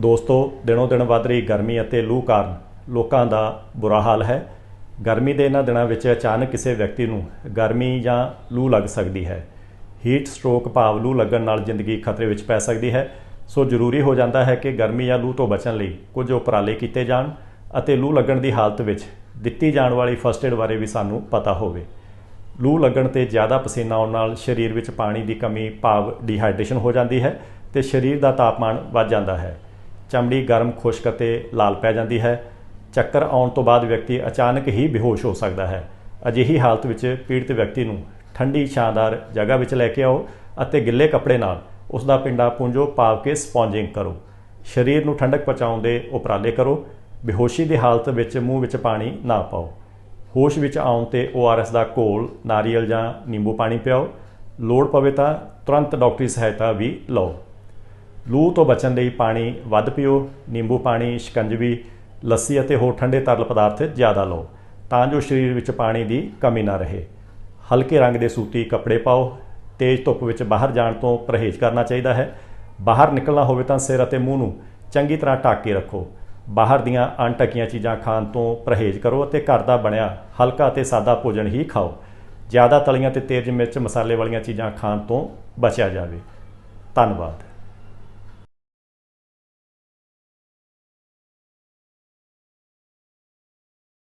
ਦੋਸਤੋ, ਦਿਨੋਂ ਦਿਨ ਵੱਧ ਰਹੀ ਗਰਮੀ ਅਤੇ ਲੂ ਕਾਰਨ ਲੋਕਾਂ ਦਾ ਬੁਰਾ ਹਾਲ ਹੈ। ਗਰਮੀ ਦੇ ਇਹਨਾਂ ਦਿਨਾਂ ਵਿੱਚ ਅਚਾਨਕ ਕਿਸੇ ਵਿਅਕਤੀ ਨੂੰ ਗਰਮੀ ਜਾਂ ਲੂ ਲੱਗ ਸਕਦੀ ਹੈ। ਹੀਟ ਸਟ੍ਰੋਕ ਭਾਵ ਲੂ ਲੱਗਣ ਨਾਲ ਜ਼ਿੰਦਗੀ ਖਤਰੇ ਵਿੱਚ ਪੈ ਸਕਦੀ ਹੈ। ਸੋ ਜ਼ਰੂਰੀ ਹੋ ਜਾਂਦਾ ਹੈ ਕਿ ਗਰਮੀ ਜਾਂ ਲੂ ਤੋਂ ਬਚਣ ਲਈ ਕੁਝ ਉਪਰਾਲੇ ਕੀਤੇ ਜਾਣ ਅਤੇ ਲੂ ਲੱਗਣ ਦੀ ਹਾਲਤ ਵਿੱਚ ਦਿੱਤੀ ਜਾਣ ਵਾਲੀ ਫਸਟ ਏਡ ਬਾਰੇ ਵੀ ਸਾਨੂੰ ਪਤਾ ਹੋਵੇ। ਲੂ ਲੱਗਣ ਤੇ ਜ਼ਿਆਦਾ ਪਸੀਨਾ ਆਉਣ ਨਾਲ ਸਰੀਰ ਵਿੱਚ ਪਾਣੀ ਦੀ ਕਮੀ, ਭਾਵ ਡੀਹਾਈਡਰੇਸ਼ਨ ਹੋ ਜਾਂਦੀ ਹੈ ਤੇ ਸਰੀਰ ਦਾ ਤਾਪਮਾਨ ਵੱਧ ਜਾਂਦਾ ਹੈ। ਚਮੜੀ ਗਰਮ ਖੁਸ਼ਕ ਅਤੇ ਲਾਲ ਪੈ ਜਾਂਦੀ ਹੈ। ਚੱਕਰ ਆਉਣ ਤੋਂ ਬਾਅਦ ਵਿਅਕਤੀ ਅਚਾਨਕ ਹੀ ਬੇਹੋਸ਼ ਹੋ ਸਕਦਾ ਹੈ। ਅਜਿਹੀ ਹਾਲਤ ਵਿੱਚ ਪੀੜਤ ਵਿਅਕਤੀ ਨੂੰ ਠੰਡੀ ਛਾਂਦਾਰ ਜਗ੍ਹਾ ਵਿੱਚ ਲੈ ਕੇ ਆਓ ਅਤੇ ਗਿੱਲੇ ਕੱਪੜੇ ਨਾਲ ਉਸ ਦਾ ਪਿੰਡਾ ਪੂੰਝੋ ਪਾਵ ਕੇ ਸਪੌਂਜਿੰਗ ਕਰੋ। ਸਰੀਰ ਨੂੰ ਠੰਡਕ ਪਹੁੰਚਾਉਣ ਦੇ ਉਪਰਾਲੇ ਕਰੋ। ਬੇਹੋਸ਼ੀ ਦੀ ਹਾਲਤ ਵਿੱਚ ਮੂੰਹ ਵਿੱਚ ਪਾਣੀ ਨਾ ਪਾਓ। ਹੋਸ਼ ਵਿੱਚ ਆਉਣ ਤੇ ORS ਦਾ ਘੋਲ, ਨਾਰੀਅਲ ਜਾਂ ਨਿੰਬੂ ਪਾਣੀ ਪਿਆਓ। ਲੋੜ ਪਵੇ ਤਾਂ ਤੁਰੰਤ ਡਾਕਟਰੀ ਸਹਾਇਤਾ ਵੀ ਲਓ। ਲੂ ਤੋਂ ਬਚਣ ਲਈ ਪਾਣੀ ਵੱਧ ਪੀਓ, ਨਿੰਬੂ ਪਾਣੀ, ਸ਼ਿਕੰਜਵੀ, ਲੱਸੀ ਅਤੇ ਹੋਰ ਠੰਡੇ ਤਰਲ ਪਦਾਰਥ ਜ਼ਿਆਦਾ ਲਓ, ਤਾਂ ਜੋ ਸਰੀਰ ਵਿੱਚ ਪਾਣੀ ਦੀ ਕਮੀ ਨਾ ਰਹੇ। ਹਲਕੇ ਰੰਗ ਦੇ ਸੂਤੀ ਕੱਪੜੇ ਪਾਓ, ਤੇਜ਼ ਧੁੱਪ ਵਿੱਚ ਬਾਹਰ ਜਾਣ ਤੋਂ ਪਰਹੇਜ਼ ਕਰਨਾ ਚਾਹੀਦਾ ਹੈ। ਬਾਹਰ ਨਿਕਲਣਾ ਹੋਵੇ ਤਾਂ ਸਿਰ ਅਤੇ ਮੂੰਹ ਨੂੰ ਚੰਗੀ ਤਰ੍ਹਾਂ ਢੱਕ ਕੇ ਰੱਖੋ। ਬਾਹਰ ਦੀਆਂ ਅਣਟਕੀਆਂ ਚੀਜ਼ਾਂ ਖਾਣ ਤੋਂ ਪਰਹੇਜ਼ ਕਰੋ ਅਤੇ ਘਰ ਦਾ ਬਣਿਆ ਹਲਕਾ ਅਤੇ ਸਾਦਾ ਭੋਜਨ ਹੀ ਖਾਓ। ਜ਼ਿਆਦਾ ਤਲੀਆਂ ਤੇ ਤੇਜ਼ ਮਿਰਚ ਮਸਾਲੇ ਵਾਲੀਆਂ ਚੀਜ਼ਾਂ ਖਾਣ ਤੋਂ ਬਚਿਆ ਜਾਵੇ। ਧੰਨਵਾਦ।